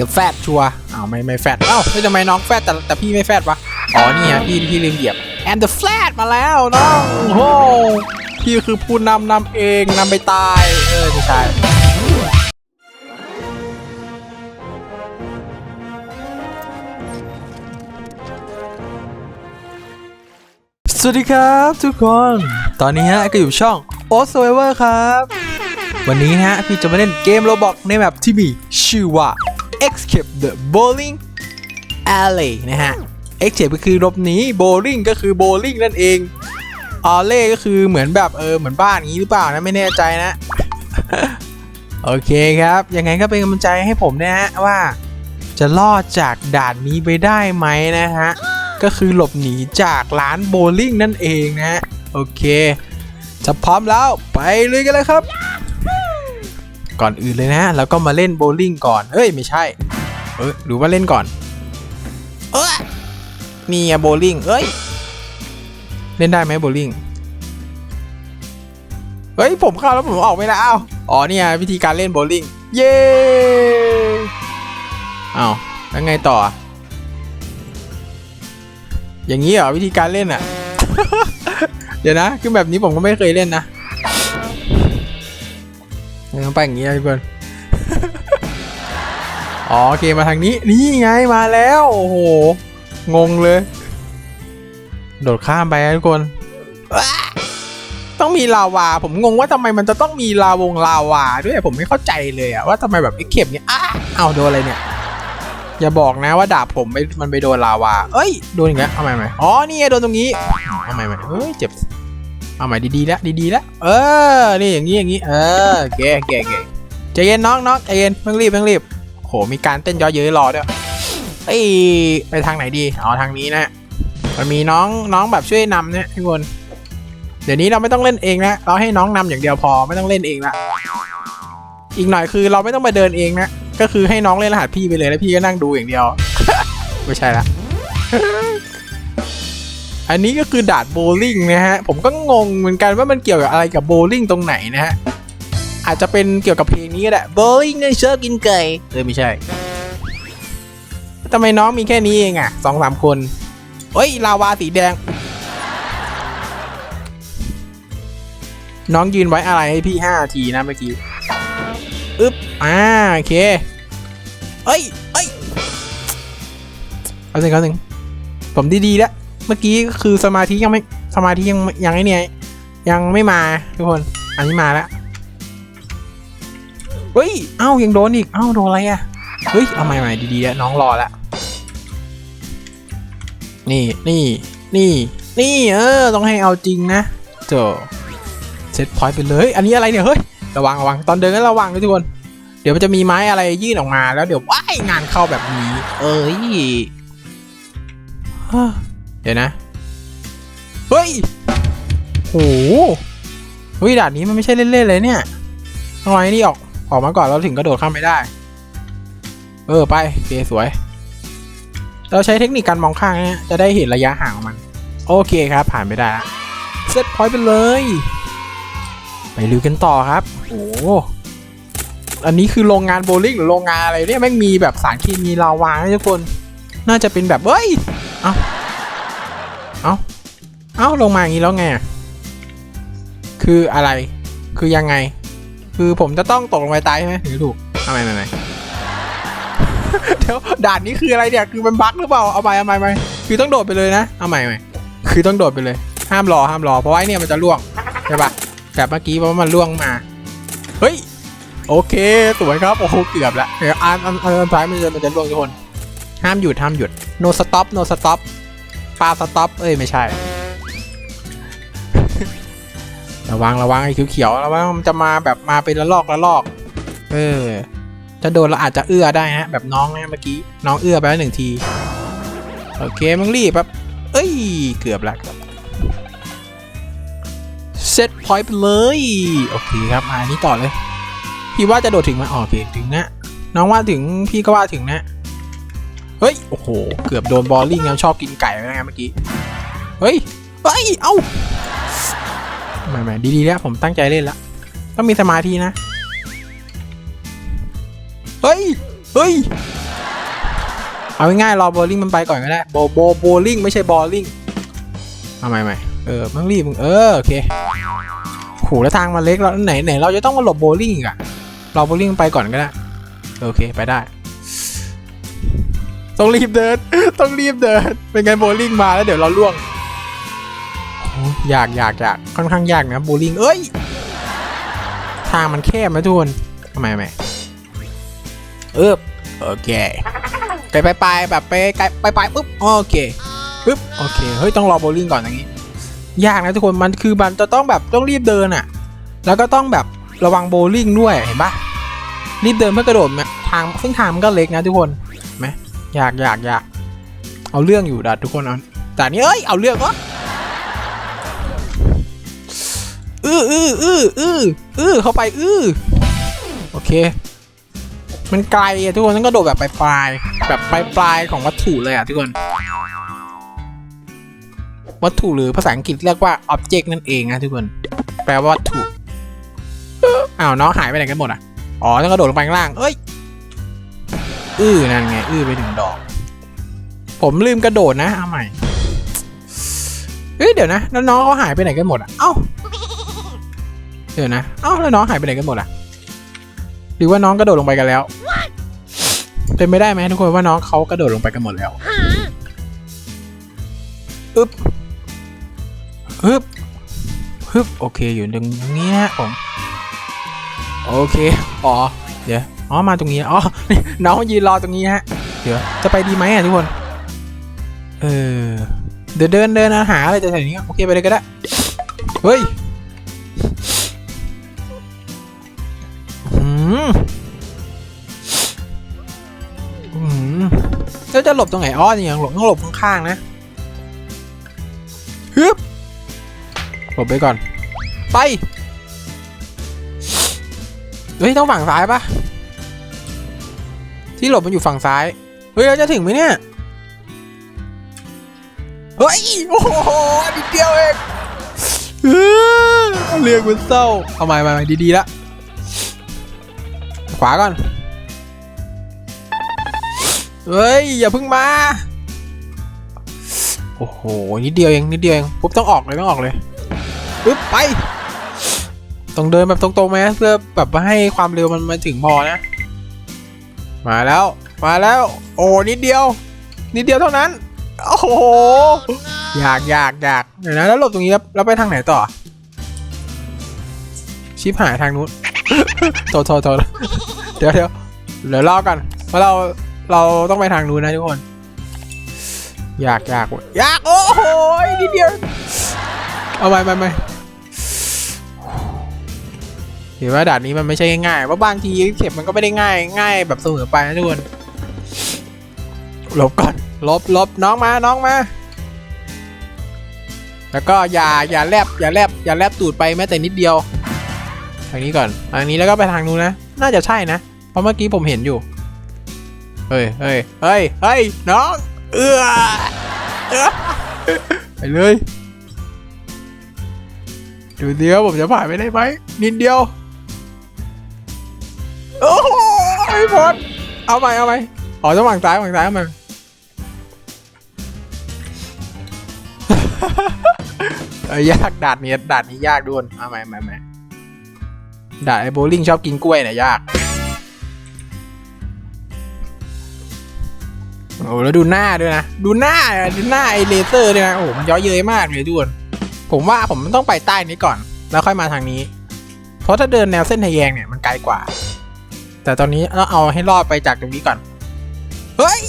The Fat ชัวอ้าวไม่ไม่แฟตเอ้าไม่ทำไมน้องแฟตแต่แต่พี่ไม่แฟตวะ อ๋อนี่ฮะพี่พี่ลืมเหยียบ and the flat มาแล้วน้องโอ้โหพี่คือผู้นำนำเองนำไปตาย เออไม่ใช่สวัสดีครับทุกคน ตอนนี้ฮะก็อยู่ช่อง o s u r v i v o r ครับ วันนี้ฮะพี่จะมาเล่นเกมโรบอกในแบบที่มีชื่อว่า Escape the Bowling Alley นะฮะ Escape ก็คือหลบหนี Bowling ก็คือ Bowling นั่นเอง Alley ก็คือเหมือนแบบเออเหมือนบ้านอย่างนี้หรือเปล่านะไม่แน่ใจนะ โอเคครับ ยังไงก็เป็นกำลังใจให้ผมนะฮะว่าจะรอดจากด่านนี้ไปได้ไหมนะฮะ ก็คือหลบหนีจากร้านโบลิ่งนั่นเองนะฮะโอเค จะพร้อมแล้วไปเลยกันเลยครับ ก่อนอื่นเลยนะเราก็มาเล่นโบลิ่งก่อนเอ้ยไม่ใช่เออหรือว่าเล่นก่อน เอ้ยนี่อะโบลิ่งเอ้ยเล่นได้ไหมโบลิ่งเฮ้ยผมเข้าแล้วผมออกไม่ได้อ้าวอ๋อเนี่ยวิธีการเล่นโบลิ่งเย้อ้าวแล้วไงต่อ อย่างนี้เหรอวิธีการเล่นอะเดี๋ยวนะคือแบบนี้ผมก็ไม่เคยเล่นนะ เออไปอย่างนี้นะทุกคนอ๋อโอเคมาทางนี้ นี่ไงมาแล้ว โอ้โห งงเลย โดดข้ามไปนะทุกคน ต้องมีลาวา ผมงงว่าทำไมมันจะต้องมีลาวงลาวา ด้วยผมไม่เข้าใจเลยอะว่าทำไมแบบไอ้เข็มเนี่ยอ้าเอาโดนอะไรเนี่ย อย่าบอกนะว่าดาบผมไปมันไปโดนลาวา เอ้ย โดนอีกแล้วเอาใหม่ใหมอ๋อ นี่ไงโดนตรงนี้เอาใหม่ใหมเฮ้ย เจ็บ เอาใหม่ดีๆแล้วดีๆแล้วเออ นี่อย่างนี้อย่างนี้เออเก๋เก๋เก๋ใจเย็นน้องน้องใจเย็นเพิ่งรีบเพิ่งรีบโหมีการเต้นย่อเย้ยรอด้วยเอ้ยไปทางไหนดีอ๋อทางนี้นะมันมีน้องน้องแบบช่วยนำเนี่ยทุกคนเดี๋ยวนี้เราไม่ต้องเล่นเองนะเราให้น้องนำอย่างเดียวพอไม่ต้องเล่นเองละอีกหน่อยคือเราไม่ต้องมาเดินเองนะก็คือให้น้องเล่นรหัสพี่ไปเลยแล้วพี่ก็นั่งดูอย่างเดียว ไม่ใช่ละ อันนี้ก็คือดาดโบลิ่งนะฮะ ผมก็งงเหมือนกันว่ามันเกี่ยวกับอะไรกับโบลิ่งตรงไหนนะฮะ อาจจะเป็นเกี่ยวกับเพลงนี้ก็ได้โบลิ่งในเชิร์กินไก่เออไม่ใช่ทำไมน้องมีแค่นี้เองอะสองสามคนเอ้ยลาวาสีแดง น้องยืนไว้อะไรให้พี่ห้าทีนะเมื่อกี้อึ๊บอ่าโอเคเอ้ยเอ้ยเอาสิเอาสิผมดีๆแล้วเมื่อกี้คือสมาธิยังไม่สมาธิยังยังไอ้เนี่ยยังไม่มาทุกคน อันนี้มาแล้วเฮ้ย เอ้ายังโดนอีก เอ้าโดนอะไรอะ เฮ้ย เอาใหม่ๆดีๆน้องรอแล้วนี่นี่นี่นี่เออ ต้องให้เอาจริงนะเจอเซตพอยต์ไปเลย อันนี้อะไรเนี่ย เฮ้ย ระวังระวัง ตอนเดินก็ระวังด้วยทุกคน เดี๋ยวมันจะมีไม้อะไรยื่นออกมาแล้วเดี๋ยวว้ายงานเข้าแบบนี้ เอ้ย เดี๋ยวนะ เฮ้ยโหเฮ้ยด่านนี้มันไม่ใช่เล่นๆเลยเนี่ยต้องรอไอ้นี่ออกออกมาก่อนเราถึงกระโดดข้ามไปได้ เออไปเคสวย เราใช้เทคนิคการมองข้างนี่จะได้เห็นระยะห่างของมัน โอเคครับ ผ่านไปได้ละเซตพอยต์ไปเลย ไปลุยกันต่อครับโอ้อันนี้คือโรงงานโบว์ลิ่งหรือโรงงานอะไรเนี่ยแม่งมีแบบสารเคมีลาวานะทุกคน น่าจะเป็นแบบเฮ้ยอาเอา เอาลงมาอย่างนี้แล้วไงอะคืออะไรคือยังไง คือผมจะต้องตกลงไปตายใช่ไหมหรือถูกเอาใหม่ใหม่ใหม่เดี๋ยวด่านนี้คืออะไรเนี่ยคือมันบั๊กหรือเปล่าเอาไปเอาใหม่ใหม่คือต้องโดดไปเลยนะเอาใหม่ใหม่คือต้องโดดไปเลย ห้ามรอห้ามรอเพราะว่าไอ้เนี่ยมันจะล่วงใช่ปะแบบเมื่อกี้เพราะว่ามันล่วงมาเฮ้ยโอเคสวยครับโอ้โหเกือบละเดี๋ยวอันอันอันอันท้ายมันจะมันจะล่วงทุกคนห้ามหยุดห้ามหยุด no stop no stop ปลา stop เอ้ยไม่ใช่ ระวังระวังไอ้เขียวๆระวังมันจะมาแบบมาเป็นละลอกละลอก เออ จะโดนเราอาจจะเอื้อได้ฮะแบบน้องนะเมื่อกี้น้องเอื้อไปแล้วหนึ่งที โอเคมึงรีบแบบเอ้ยเกือบละเกือบเซตพอยต์ไปเลย โอเคครับมาอันนี้ต่อเลย พี่ว่าจะโดดถึงไหมอ๋อโอเคถึงนะน้องว่าถึงพี่ก็ว่าถึงนะ เฮ้ย โอ้โห เกือบโดนบอลลิงแล้วชอบกินไก่ไปไงเมื่อกี้ เฮ้ย เฮ้ย เอ้า ไม่ไม่ดีๆแล้วผมตั้งใจเล่นละต้องมีสมาธินะ เฮ้ย เฮ้ย เอาง่ายๆรอโบลิ่งมันไปก่อนก็ได้โบโบโบลิ่งไม่ใช่บอลลิ่งเอาใหม่ใหม่เออมึงรีบมึงเออโอเคโหแล้วทางมันเล็กแล้วไหนไหนเราจะต้องมาหลบโบลิ่งอีกอะรอโบลิ่งไปก่อนก็ได้โอเคไปได้ต้องรีบเดิน ต้องรีบเดิน เป็นไงโบลิ่งมาแล้วเดี๋ยวเราล่วง อยากยากยากค่อนข้างยากนะโบลิ่งเอ้ย ทางมันแคบไหมทุกคนทำไมไม่เออโอเค ไปไปไปแบบไปไกลไปไปปุ๊บโอเคปุ๊บโอเคเฮ้ยต้องรอโบลิ่งก่อนอย่างนี้ ยากนะทุกคนมันคือมันจะต้องแบบต้องรีบเดินอะ แล้วก็ต้องแบบระวังโบลิ่งด้วยเห็นปะรีบเดินเพื่อกระโดดเนี่ยทางซึ่งทางมันก็เล็กนะทุกคนไหมยากยากยากเอาเรื่องอยู่ดัดทุกคนเอาแต่นี้เอ้ยเอาเรื่องวะ อื้ออื้ออื้ออื้ออื้อเข้าไปอื้อโอเค มันไกลอะทุกคนต้องกระโดดแบบปลายๆแบบปลายปลายของวัตถุเลยอะทุกคน วัตถุหรือภาษาอังกฤษเรียกว่า object นั่นเองนะทุกคน แปลว่าวัตถุอ้าวน้องหายไปไหนกันหมดอะอ๋อต้องกระโดดลงไปข้างล่างเอ้ยอื้อนั่นไงอื้อไปถึงดอก ผมลืมกระโดดนะเอาใหม่เฮ้ยเดี๋ยวนะแล้วน้องเขาหายไปไหนกันหมดอะเอ้า ดี๋ยวนะเอ้าแล้วน้องหายไปไหนกันหมดอะ หรือว่าน้องกระโดดลงไปกันแล้ว เป็นไม่ได้ไหมทุกคนว่าน้องเขากระโดดลงไปกันหมดแล้วอึ๊บฮึบฮึบโอเคอยู่ตรงนี้ฮะผมโอเคอ๋อเดี๋ยวอ๋อมาตรงนี้อ๋อน้องยืนรอตรงนี้ฮะเดี๋ยวจะไปดีไหมอะทุกคนเออเดี๋ยวเดินเดินหาอะไรจะแถวนี้โอเคไปเลยก็ได้เฮ้ย หลบตรงไหนอ๋อนี่ยังหลบต้องหลบข้างๆนะฮึบหลบไปก่อน ไปเฮ้ยต้องฝั่งซ้ายปะที่หลบมันอยู่ฝั่งซ้าย เฮ้ยเราจะถึงไหมเนี่ย เฮ้ย โอ้โหนิดเดียวเองเรียกมันเศร้า เอาใหม่ใหม่ใหม่ดีๆละ ขวาก่อน เฮ้ย อย่าเพิ่งมา โอ้โห นิดเดียวเองนิดเดียวเองปุ๊บต้องออกเลยต้องออกเลยปุ๊บไป ต้องเดินแบบตรงๆไหมเพื่อแบบให้ความเร็วมันมาถึงพอนะ มาแล้ว มาแล้ว โอ้นิดเดียว นิดเดียวเท่านั้น โอ้โห อยากอยากอยากเดี๋ยวนะแล้วหลบตรงนี้แล้วแล้วไปทางไหนต่อ ชิปหายทางนู้นโทษโทษโทษเดี๋ยวเดี๋ยวเดี๋ยวรอกันเพราะเรา เราต้องไปทางนู้นนะทุกคน อยากอยากเว้ยอยาก โอ้โหนิดเดียว เอาไปไปไปเห็นว่าด่านนี้มันไม่ใช่ง่ายๆว่าะบางทีเข็มมันก็ไม่ได้ง่าย ง่ายแบบเสมอไปนะทุกคนหลบก่อนหลบหลบน้องมาน้องมา แล้วก็อย่าอย่าแลบอย่าแลบอย่าแลบตูดไปแม้แต่นิดเดียวทางนี้ก่อนทางนี้แล้วก็ไปทางนู้นนะ น่าจะใช่นะ เพราะเมื่อกี้ผมเห็นอยู่ เฮ้ยเฮ้ยเฮ้ยเฮ้ยน้อง เอื้อไปเลยดูเดียวผมจะผ่านไปได้ไหมนิดเดียว โอ้ไม่พ้นเอาใหม่เอาใหม่อ๋อต้องฝั่งซ้ายฝั่งซ้ายเอาใหม่เอ้ยากดานนี้ดานนี้ยากด้วนเอาใหม่ใหม่ใหมดานไอ้โบลิ่งชอบกินกล้วยเนี่ยยาก โอ้แล้วดูหน้าด้วยนะ ดูหน้าดูหน้าไอเลเซอร์ด้วยนะโอ้โหมันย้อยเย้ยมากเลยทุกคนผมว่าผมต้องไปใต้นี้ก่อน แล้วค่อยมาทางนี้ เพราะถ้าเดินแนวเส้นทะแยงเนี่ยมันไกลกว่า แต่ตอนนี้เราเอาให้รอดไปจากตรงนี้ก่อน เฮ้ย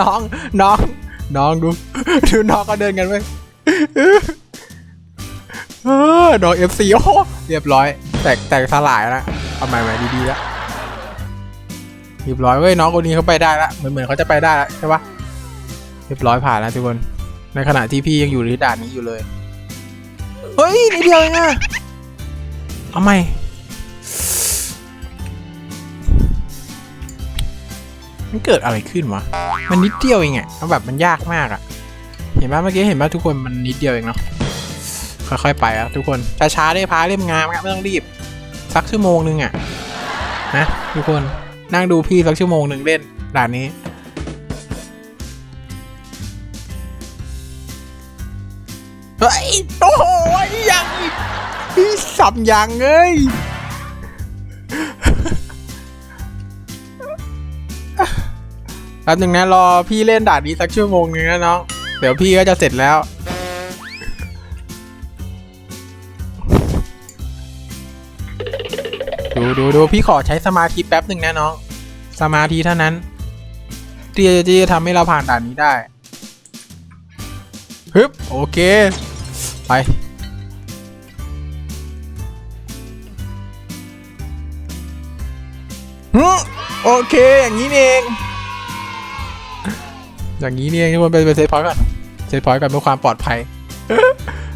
น้องน้อง น้องดู ดูน้องก็เดินกันไว้ ออดอกเอฟซีโอเรียบร้อย แตกแตกสลายแล้วเอาใหม่ใหม่ดีๆแล้วเรียบร้อยเว้ยน้องคนนี้เขาไปได้ละเหมือนเหมือนเขาจะไปได้แล้วใช่ปะเรียบร้อยผ่านแล้วทุกคน ในขณะที่พี่ยังอยู่ในด่านนี้อยู่เลย เฮ้ยนิดเดียวเองอะเอาใหม่มันเกิดอะไรขึ้นวะ มันนิดเดียวเองอะแบบมันยากมากอะเห็นไหมเมื่อกี้เห็นไหมทุกคนมันนิดเดียวเองเนาะ ค่อยๆไปอะทุกคนช้าๆได้พาเล่มงามครับไม่ต้องรีบ สักชั่วโมงนึงอะนะทุกคนนั่งดูพี่สักชั่วโมงหนึ่งเล่นด่านนี้เฮ้ยโอ้โหยังพี่สับยังเอ้ยแป๊บหนึ่งนะรอพี่เล่นด่านนี้สักชั่วโมงนึงนะน้องเดี๋ยวพี่ก็จะเสร็จแล้ว ดูดูดูพี่ขอใช้สมาธิแป๊บหนึ่งนะน้อง สมาธิเท่านั้น ที่จะที่จะทำให้เราผ่านด่านนี้ได้ฮึบโอเค ไปฮึโอเค อย่างนี้เอง อย่างนี้เองทุกคนไปไปเซฟพอยต์ก่อนเซฟพอยต์ก่อนเพื่อความปลอดภัย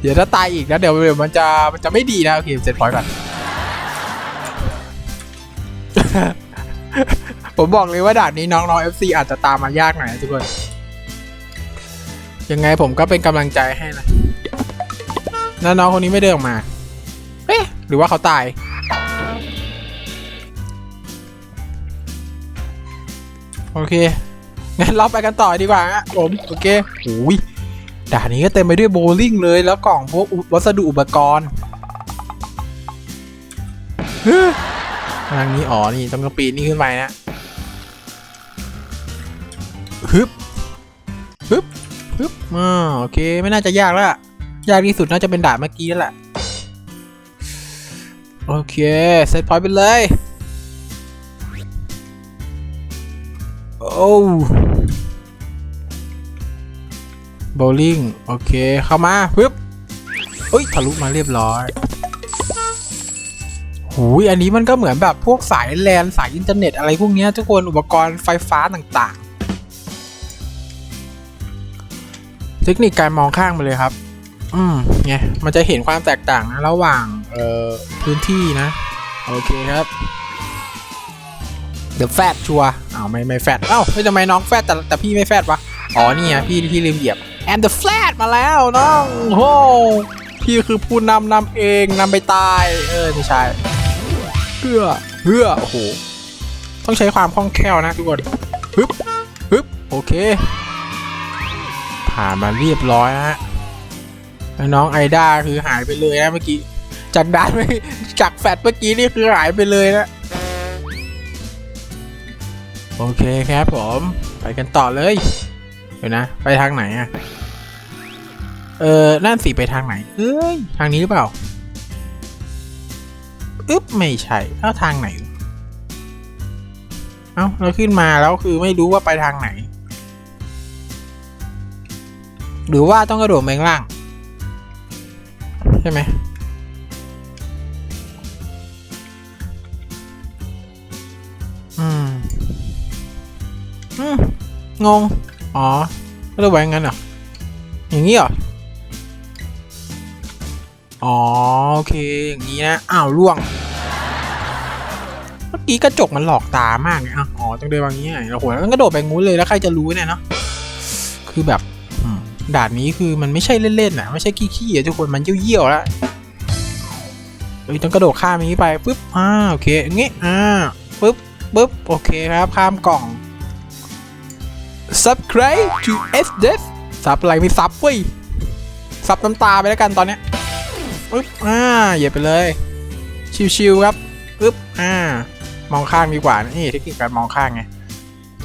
เดี๋ยวถ้าตายอีกนะเดี๋ยวเดี๋ยวมันจะมันจะไม่ดีนะโอเคเซฟพอยต์ก่อน ผมบอกเลยว่าด่านนี้น้องๆ FC อาจจะตามมายากหน่อยนะทุกคน ยังไงผมก็เป็นกำลังใจให้นะน้องคนนี้ไม่เดินออกมา เอ๊ะ หรือว่าเขาตาย โอเค งั้นเราไปกันต่อดีกว่าฮะผม โอเคโอ้ยด่านนี้ก็เต็มไปด้วยโบลิ่งเลย แล้วกล่องพวกวัสดุอุปกรณ์ ทางนี้อ๋อนี่ต้องปีนนี่ขึ้นไปนะฮึบฮึบฮึบอ่าโอเคไม่น่าจะยากแล้วล่ะยากที่สุดน่าจะเป็นด่านเมื่อกี้แล้วแหละโอเคเซตพอยต์ไปเลยโอ้โบลิ่งโอเคเข้ามาปึ๊บเอ้ยทะลุมาเรียบร้อย หูยอันนี้มันก็เหมือนแบบพวกสายแลนสายอินเทอร์เน็ตอะไรพวกนี้ทุกคนอุปกรณ์ไฟฟ้าต่างๆ เทคนิคการมองข้างไปเลยครับ อืมไงมันจะเห็นความแตกต่างนะระหว่างเอ่อพื้นที่นะ โอเคครับเดี๋ยวแฟดชัวอ้าวไม่ไม่แฟดเอ้าไม่ทำไมน้องแฟดแต่แต่พี่ไม่แฟดวะอ๋อนี่ไงพี่พี่ลืมเหยียบ and the flat มาแล้วน้องโอ้พี่คือผู้นำนำเองนำไปตาย เออไม่ใช่ พื่อเพื่อโอ้โหต้องใช้ความคล่องแคล่วนะทุกคนฮึบฮึบโอเค ผ่านมาเรียบร้อยนะฮะน้องไอด้าคือหายไปเลยนะเมื่อกี้จากด้านไม่จากแฟดเมื่อกี้นี่คือหายไปเลยนะ โอเคครับผม ไปกันต่อเลยเดี๋ยวนะ ไปทางไหนอะเออนั่นสิไปทางไหนเอ้ยทางนี้หรือเปล่า อึ๊บไม่ใช่เอ้าทางไหน เอ้าเราขึ้นมาแล้วคือไม่รู้ว่าไปทางไหน หรือว่าต้องกระโดดไปข้างล่าง ใช่ไหมอืมอืมงง อ๋อก็จะไว้งั้นเหรอ อย่างนี้เหรอ อ๋อโอเคอย่างนี้นะอ้าวล่วง เมื่อกี้กระจกมันหลอกตามากเลยอะอ๋อต้องเดินแบบนี้ไงโอ้โหแล้วก็กระโดดไปงู้นเลยแล้วใครจะรู้เนี่ยเนาะคือแบบด่านนี้คือมันไม่ใช่เล่นๆนะไม่ใช่ขี้ๆอะทุกคนมันเยี่ยวๆแล้วเฮ้ยต้องกระโดดข้ามนี้ไปปุ๊บอ่าโอเคอย่างงี้อ่าปุ๊บปุ๊บโอเคครับข้ามกล่อง subscribe to S d e f ซับอะไรไม่ซับเว้ยซับน้ำตาไปแล้วกันตอนเนี้ย ปึ๊บอ่าเหยียบไปเลย ชิวๆครับปึ๊บอ่ามองข้างดีกว่านี่เทคนิคการมองข้างไง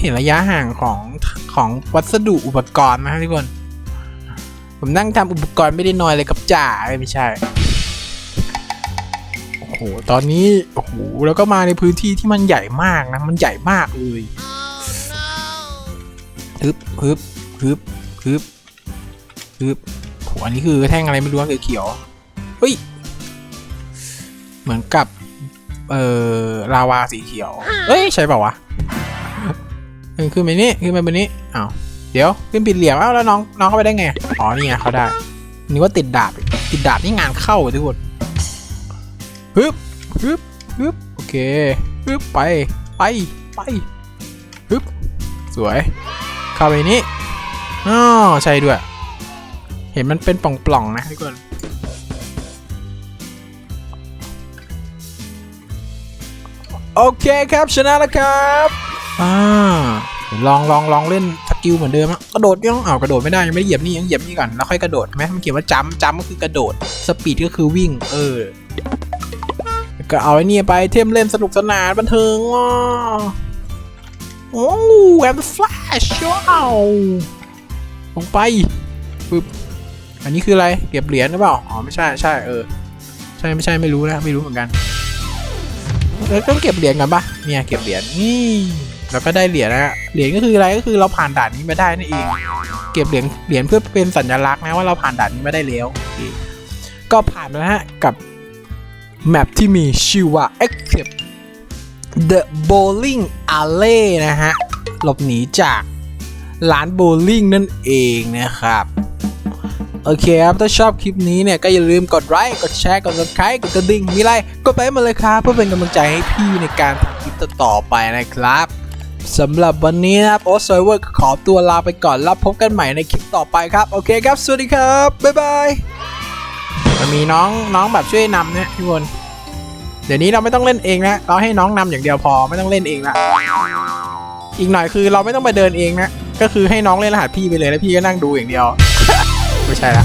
เห็นระยะห่างของของวัสดุอุปกรณ์นะทุกคน ผมนั่งทำอุปกรณ์ไม่ได้น้อยเลยกับจ่าไม่ใช่โอ้โหตอนนี้โอ้โหแล้วก็มาในพื้นที่ที่มันใหญ่มากนะมันใหญ่มากเลยฮึบฮึบฮึบฮึบฮึบโหอันนี้คือแท่งอะไรไม่รู้เขียว เฮ้ย เหมือนกับ เอ่อลาวาสีเขียว เอ้ย ใช่เปล่าวะเออขึ้นไปนี่ขึ้นไปบนนี้อ้าวเดี๋ยวขึ้นปิดเหลี่ยมเอ้าแล้วน้องน้องเข้าไปได้ไงอ๋อนี่ไงเขาได้นึกว่าติดดาบอีกติดดาบนี่งานเข้าอะทุกคนฮึบฮึบฮึบโอเคฮึบไปไปไปฮึบสวย เข้าไปนี้อ๋อใช่ด้วย เห็นมันเป็นปล่องๆนะทุกคน โอเคครับชนะแล้วครับอ่าลองลองลองเล่นสกิลเหมือนเดิมอะกระโดดยังอ้าวกระโดดไม่ได้ยังไม่ได้เหยียบนี่ยังเหยียบนี่ก่อนแล้วค่อยกระโดดไหมมันเขียนว่าจัมจัมก็คือกระโดดสปีดก็คือวิ่ง เออก็เอาไอ้นี่ไปเทมเล่นสนุกสนานบันเทิงว่ะโอ้แอมฟลชว้าวลงไปปึ๊บอันนี้คืออะไรเก็บเหรียญหรือเปล่าอ๋อไม่ใช่ใช่เออใช่ไม่ใช่ไม่รู้นะไม่รู้เหมือนกัน แล้วต้องเก็บเหรียญกันปะเนี่ยเก็บเหรียญนี่แล้วก็ได้เหรียญนะเหรียญก็คืออะไรก็คือเราผ่านด่านนี้มาได้นั่นเอง เก็บเหรียญเหรียญเพื่อเป็นสัญลักษณ์นะว่าเราผ่านด่านนี้มาได้แล้วก็ผ่านแล้วนะฮะกับแมปที่มีชื่อว่า Escape The Bowling Alley นะฮะ หลบหนีจากร้านโบว์ลิ่งนั่นเองนะครับ โอเคครับ ถ้าชอบคลิปนี้เนี่ย ก็อย่าลืมกดไลค์กดแชร์กด subscribe กดกระดิ่งมีอะไรกดไปมาเลยครับ เพื่อเป็นกำลังใจให้พี่ในการทำคลิปต่อไปนะครับสำหรับวันนี้นะครับโอ s เวอร์ขอตัวลาไปก่อนแล้วพบกันใหม่ในคลิปต่อไปครับ โอเคครับ สวัสดีครับ บ๊ายบายมันมีน้องน้องแบบช่วยนำเนี่ยทุกคนเดี๋ยวนี้เราไม่ต้องเล่นเองนะเราให้น้องนำอย่างเดียวพอไม่ต้องเล่นเองละอีกหน่อยคือเราไม่ต้องไปเดินเองนะก็คือให้น้องเล่นรหัสพี่ไปเลยแล้วพี่ก็นั่งดูอย่างเดียว ไม่ใช่ละ